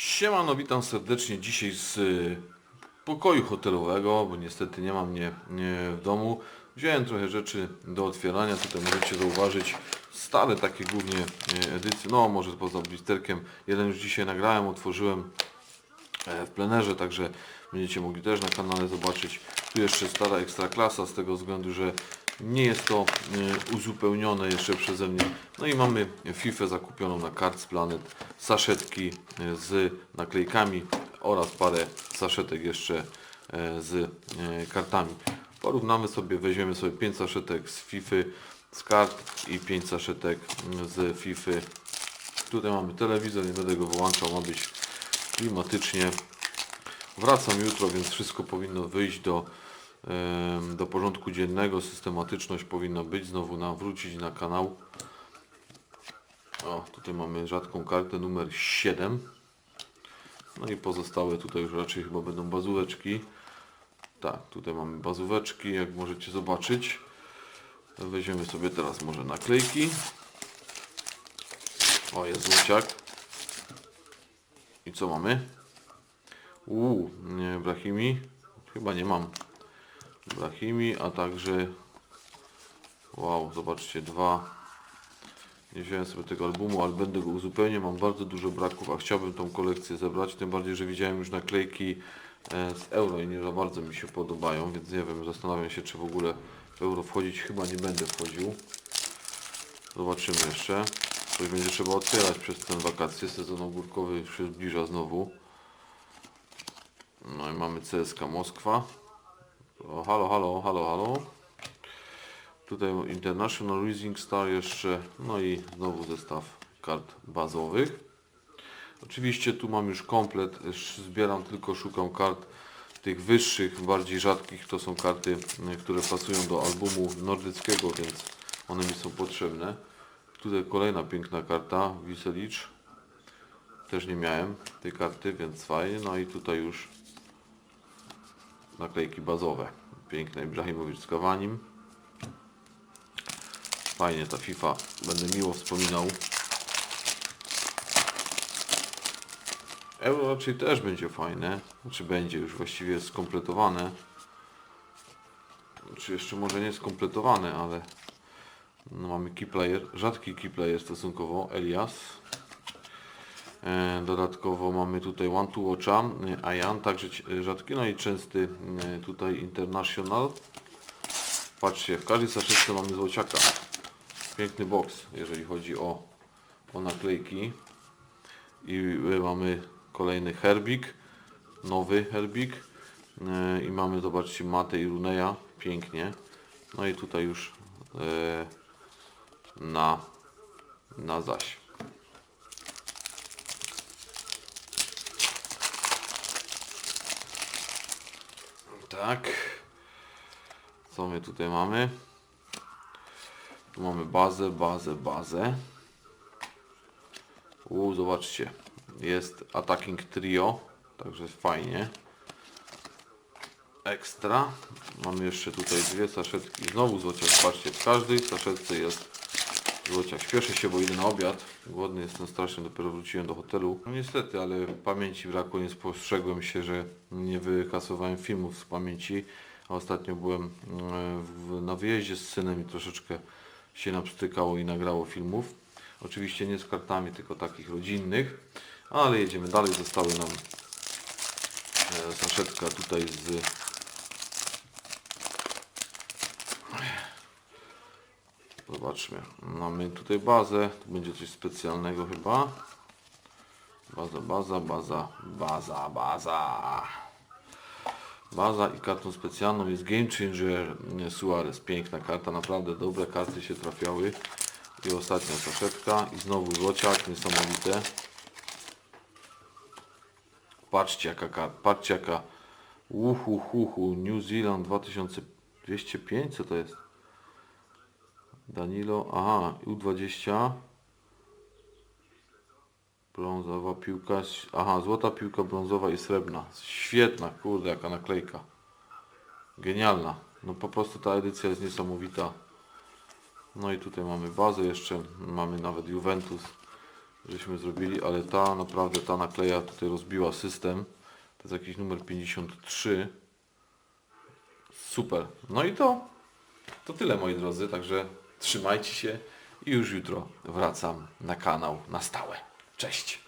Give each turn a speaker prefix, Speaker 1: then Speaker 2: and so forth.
Speaker 1: Siemano, witam serdecznie dzisiaj z y, pokoju hotelowego, bo niestety nie mam mnie nie w domu. Wziąłem trochę rzeczy do otwierania, tutaj możecie zauważyć stare takie głównie y, edycje, no może poza blisterkiem. Jeden już dzisiaj nagrałem, otworzyłem e, w plenerze, także będziecie mogli też na kanale zobaczyć. Tu jeszcze stara ekstraklasa z tego względu, że nie jest to e, uzupełnione jeszcze przeze mnie. No i mamy FIFA zakupioną na Cards Planet, saszetki e, z naklejkami oraz parę saszetek jeszcze e, z kartami. Porównamy sobie, weźmiemy sobie 5 saszetek z FIFA, z kart i 5 saszetek z FIFA. Tutaj mamy telewizor, nie będę go wyłączał, ma być klimatycznie. Wracam jutro, więc wszystko powinno wyjść do, do porządku dziennego. Systematyczność powinna być, znowu nawrócić na kanał. O, tutaj mamy rzadką kartę numer 7. No i pozostałe tutaj już raczej chyba będą bazóweczki. Tak, tutaj mamy bazóweczki, jak możecie zobaczyć. Weźmiemy sobie teraz może naklejki. O, jest złociak. I co mamy? Uuu, nie, Brahimi. Chyba nie mam. Brahimi, a także... Wow, zobaczcie, dwa. Nie wziąłem sobie tego albumu, ale będę go uzupełniał. Mam bardzo dużo braków, a chciałbym tą kolekcję zebrać. Tym bardziej, że widziałem już naklejki e, z euro i nie za bardzo mi się podobają, więc nie wiem, zastanawiam się, czy w ogóle w euro wchodzić. Chyba nie będę wchodził. Zobaczymy jeszcze. Coś będzie trzeba otwierać przez ten wakacje. Sezon ogórkowy się zbliża znowu. No i mamy CSK Moskwa. O, halo, halo, halo, halo. Tutaj International Rising Star jeszcze. No i znowu zestaw kart bazowych. Oczywiście tu mam już komplet. Zbieram tylko, szukam kart tych wyższych, bardziej rzadkich. To są karty, które pasują do albumu nordyckiego, więc one mi są potrzebne. Tutaj kolejna piękna karta, Wiselicz. Też nie miałem tej karty, więc fajnie. No i tutaj już naklejki bazowe. Piękne Ibrahimowicz z Kawanim. Fajnie ta FIFA, będę miło wspominał. Euro raczej też będzie fajne. Znaczy będzie już właściwie skompletowane. Czy jeszcze może nie skompletowane, ale no mamy key player, rzadki key player stosunkowo, Elias. E, Dodatkowo mamy tutaj One to Watcha, e, Ayan, także e, rzadki, no i częsty tutaj International. Patrzcie, w każdej saszetce mamy złociaka. Piękny box, jeżeli chodzi o, o naklejki. I mamy kolejny herbik, nowy herbik. I mamy, zobaczcie, Matę i Runeja, pięknie. No i tutaj już na, na zaś. Tak. Co my tutaj mamy? Tu mamy bazę, bazę, bazę. U, zobaczcie. Jest Attacking Trio, także fajnie. Ekstra. Mamy jeszcze tutaj dwie saszetki. Znowu. Patrzcie, w każdej saszetce jest złociak. Śpieszę się, bo idę na obiad. Głodny jestem strasznie, dopiero wróciłem do hotelu. No niestety, ale pamięci brakło, nie spostrzegłem się, że nie wykasowałem filmów z pamięci. A ostatnio byłem e, w, na wyjeździe z synem i troszeczkę się napstykało i nagrało filmów. Oczywiście nie z kartami, tylko takich rodzinnych. Ale jedziemy dalej. Zostały nam e, saszetka tutaj z Zobaczmy. Mamy tutaj bazę. Tu będzie coś specjalnego chyba. Baza, baza, baza, baza, baza. Baza i kartą specjalną jest Game Changer Suarez. Piękna karta, naprawdę dobre karty się trafiały. I ostatnia saszetka. I znowu złociak, niesamowite. Patrzcie jaka karta, patrzcie jaka uhu, huhu, New Zealand 2205, co to jest? Danilo, aha, U20. Brązowa piłka, aha, złota piłka brązowa i srebrna. Świetna, kurde, jaka naklejka. Genialna. No po prostu ta edycja jest niesamowita. No i tutaj mamy bazę jeszcze, mamy nawet Juventus, żeśmy zrobili, ale ta naprawdę, ta nakleja tutaj rozbiła system. To jest jakiś numer 53. Super. No i to, to tyle moi drodzy, także Trzymajcie się i już jutro wracam na kanał na stałe. Cześć!